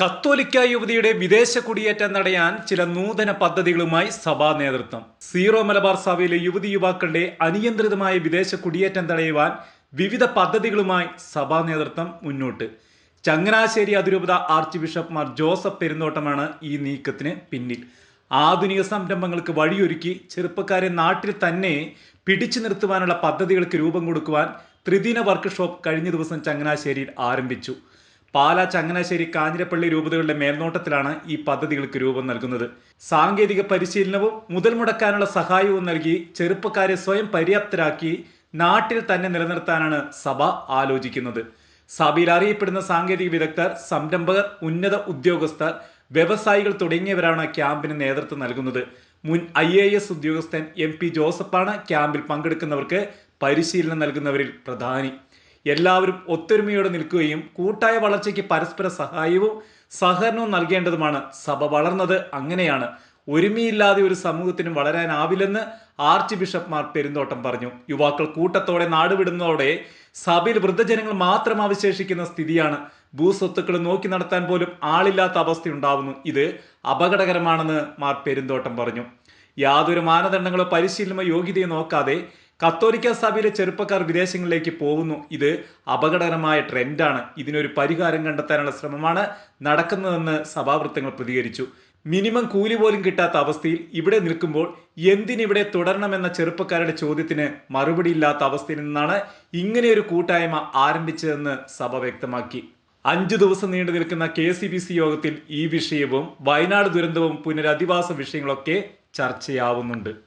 കത്തോലിക്ക യുവതിയുടെ വിദേശ കുടിയേറ്റം തടയാൻ ചില നൂതന പദ്ധതികളുമായി സഭാ നേതൃത്വം. സീറോ മലബാർ സഭയിലെ യുവതി യുവാക്കളുടെ അനിയന്ത്രിതമായ വിദേശ കുടിയേറ്റം തടയുവാൻ വിവിധ പദ്ധതികളുമായി സഭാ നേതൃത്വം മുന്നോട്ട്. ചങ്ങനാശ്ശേരി അതിരൂപത ആർച്ച് ബിഷപ്പ് മാർ ജോസഫ് പെരുന്തോട്ടമാണ് ഈ നീക്കത്തിന് പിന്നിൽ. ആധുനിക സംരംഭങ്ങൾക്ക് വഴിയൊരുക്കി ചെറുപ്പക്കാരെ നാട്ടിൽ തന്നെ പിടിച്ചു നിർത്തുവാനുള്ള പദ്ധതികൾക്ക് രൂപം കൊടുക്കുവാൻ ത്രിദിന വർക്ക്ഷോപ്പ് കഴിഞ്ഞ ദിവസം ചങ്ങനാശ്ശേരിയിൽ ആരംഭിച്ചു. പാലാ ചങ്ങനാശ്ശേരി കാഞ്ഞിരപ്പള്ളി രൂപതകളുടെ മേൽനോട്ടത്തിലാണ് ഈ പദ്ധതികൾക്ക് രൂപം നൽകുന്നത്. സാങ്കേതിക പരിശീലനവും മുതൽ മുടക്കാനുള്ള സഹായവും നൽകി ചെറുപ്പക്കാരെ സ്വയം പര്യാപ്തരാക്കി നാട്ടിൽ തന്നെ നിലനിർത്താനാണ് സഭ ആലോചിക്കുന്നത്. സഭയിൽ അറിയപ്പെടുന്ന സാങ്കേതിക വിദഗ്ധർ സംരംഭകർ ഉന്നത ഉദ്യോഗസ്ഥർ വ്യവസായികൾ തുടങ്ങിയവരാണ് ക്യാമ്പിന് നേതൃത്വം നൽകുന്നത്. മുൻ ഐ എ എസ് ഉദ്യോഗസ്ഥൻ എം പി ജോസഫാണ് ക്യാമ്പിൽ പങ്കെടുക്കുന്നവർക്ക് പരിശീലനം നൽകുന്നവരിൽ പ്രധാനി. എല്ലാവരും ഒത്തൊരുമയോടെ നിൽക്കുകയും കൂട്ടായ വളർച്ചയ്ക്ക് പരസ്പര സഹായവും സഹകരണവും നൽകേണ്ടതുമാണ്. സഭ വളർന്നത് അങ്ങനെയാണ്. ഒരുമയില്ലാതെ ഒരു സമൂഹത്തിനും വളരാനാവില്ലെന്ന് ആർച്ച് ബിഷപ്പ്മാർ പെരുന്തോട്ടം പറഞ്ഞു. യുവാക്കൾ കൂട്ടത്തോടെ നാടുവിടുന്നതോടെ സഭയിൽ വൃദ്ധജനങ്ങൾ മാത്രം അവശേഷിക്കുന്ന സ്ഥിതിയാണ്. ഭൂസ്വത്തുക്കൾ നോക്കി നടത്താൻ പോലും ആളില്ലാത്ത അവസ്ഥയുണ്ടാവുന്നു ഇത് അപകടകരമാണെന്ന് മാർ പെരുന്തോട്ടം പറഞ്ഞു. യാതൊരു മാനദണ്ഡങ്ങളോ പരിശീലനമോ യോഗ്യതയോ നോക്കാതെ കത്തോലിക്ക സഭയിലെ ചെറുപ്പക്കാർ വിദേശങ്ങളിലേക്ക് പോകുന്നു. ഇത് അപകടകരമായ ട്രെൻഡാണ്. ഇതിനൊരു പരിഹാരം കണ്ടെത്താനുള്ള ശ്രമമാണ് നടക്കുന്നതെന്ന് സഭാവൃത്തങ്ങൾ പ്രതികരിച്ചു. മിനിമം കൂലി പോലും കിട്ടാത്ത അവസ്ഥയിൽ ഇവിടെ നിൽക്കുമ്പോൾ എന്തിനിവിടെ തുടരണമെന്ന ചെറുപ്പക്കാരുടെ ചോദ്യത്തിന് മറുപടിയില്ലാത്ത അവസ്ഥയിൽ നിന്നാണ് ഇങ്ങനെയൊരു കൂട്ടായ്മ ആരംഭിച്ചതെന്ന് സഭ വ്യക്തമാക്കി. അഞ്ചു ദിവസം നീണ്ടു നിൽക്കുന്ന കെ സി ബി സി യോഗത്തിൽ ഈ വിഷയവും വയനാട് ദുരന്തവും പുനരധിവാസ വിഷയങ്ങളൊക്കെ ചർച്ചയാവുന്നുണ്ട്.